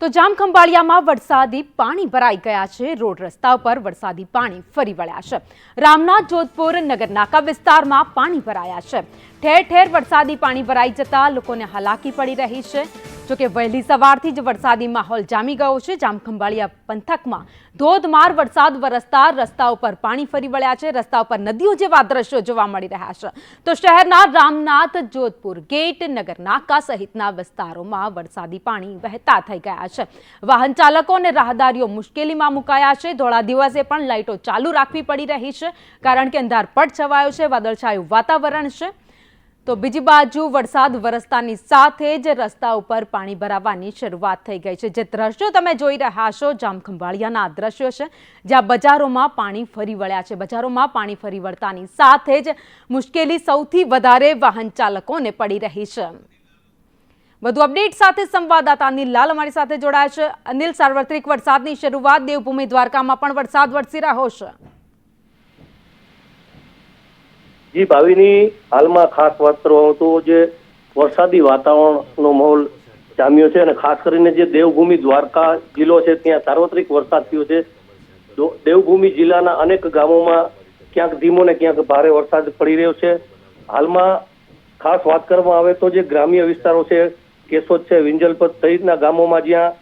તો જામખંભાળિયામાં વરસાદી પાણી ભરાઈ ગયા છે. રોડ રસ્તા ઉપર વરસાદી પાણી ફરી વળ્યા છે. રામનાથ, જોધપુર નગરનાકા વિસ્તારમાં પાણી ભરાયા છે. ઠેર ઠેર વરસાદી પાણી ભરાઈ જતા લોકોને હાલાકી પડી રહી છે. જોકે વહેલી સવારથી જ વરસાદી માહોલ જામી ગયો છે. જામખંભાળિયા પંથકમાં ધોધમાર વરસાદ વરસતા રસ્તા ઉપર પાણી ફરી વળ્યા છે. રસ્તા ઉપર નદીઓ જેવા દ્રશ્યો જોવા મળી રહ્યા છે. તો શહેરના રામનાથ, જોધપુર ગેટ, નગર નાકા સહિતના વિસ્તારોમાં વરસાદી પાણી વહેતા થઈ ગયા છે. વાહન ચાલકો અને રાહદારીઓ મુશ્કેલીમાં મુકાયા છે. ધોળા દિવસે પણ લાઇટો ચાલુ રાખવી પડી રહી છે. કારણ કે અંધારપટ છવાયો છે. વાદળછાયું વાતાવરણ છે. તો બીજી બાજુ વરસાદ વરસતાની સાથે જ રસ્તા ઉપર પાણી ભરાવાની શરૂઆત થઈ ગઈ છે. જે દ્રશ્યો તમે જોઈ રહ્યા છો, જામખંભાળિયાના આ દ્રશ્યો છે, જ્યાં બજારોમાં પાણી ફરી વળ્યા છે. બજારોમાં પાણી ફરી વળતાની સાથે જ મુશ્કેલી સૌથી વધારે વાહન ચાલકોને પડી રહી છે. વધુ અપડેટ સાથે સંવાદદાતા અનિલ લાલ અમારી સાથે જોડાયા છે. અનિલ, સાર્વત્રિક વરસાદની શરૂઆત, દેવભૂમિ દ્વારકામાં પણ વરસાદ વરસી રહ્યો છે. જી ભાવિની હાલમાં ખાસ વાત કરવા તો જે વરસાદી વાતાવરણનો માહોલ જામ્યો છે અને ખાસ કરીને જે દેવભૂમિ દ્વારકા જિલ્લો છે, ત્યાં સાર્વત્રિક વરસાદ થયો છે. દેવભૂમિ જિલ્લાના અનેક ગામોમાં ક્યાંક ધીમો ને ક્યાંક ભારે વરસાદ પડી રહ્યો છે. હાલમાં ખાસ વાત કરવામાં આવે તો જે ગ્રામ્ય વિસ્તારો છે, કેશોદ છે, વિંજલપત સહિતના ગામોમાં જ્યાં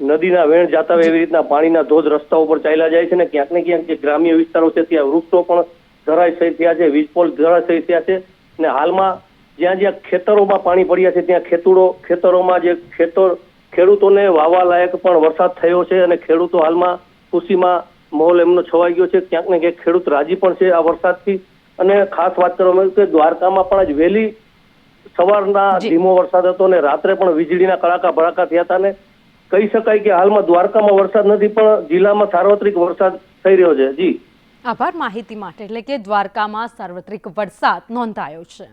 નદીના વેણ જાતા હોય એવી રીતના પાણીના ધોધ રસ્તાઓ ઉપર ચાલ્યા જાય છે ને ક્યાંક ને ક્યાંક જે ગ્રામ્ય વિસ્તારો છે, ત્યાં વૃક્ષો પણ ધરાશય થયા છે વીજપોલ ધરાશય થયા છે. અને હાલમાં જ્યાં જ્યાં ખેતરોમાં પાણી પડ્યા છે ત્યાં ખેતૂડો ખેતરોમાં જે ખેતર ખેડૂતોને વાવા લાયક પણ વરસાદ થયો છે અને ખેડૂતો હાલમાં ખુશીમાં માહોલ એમનો છવાઈ ગયો છે. ક્યાંક ને ક્યાંક ખેડૂત રાજી પણ છે આ વરસાદથી. અને ખાસ વાત કરવામાં કે દ્વારકામાં પણ આજ વહેલી સવારના ધીમો વરસાદ હતો ને રાત્રે પણ વીજળીના કડાકા ભડાકા થયા હતા ને કહી શકાય કે હાલમાં દ્વારકામાં વરસાદ નથી પણ જિલ્લામાં સાર્વત્રિક વરસાદ થઈ રહ્યો છે. જી. આભાર માહિતી માટે. એટલે કે દ્વારકામાં સાર્વત્રિક વરસાદ નોંધાયો છે.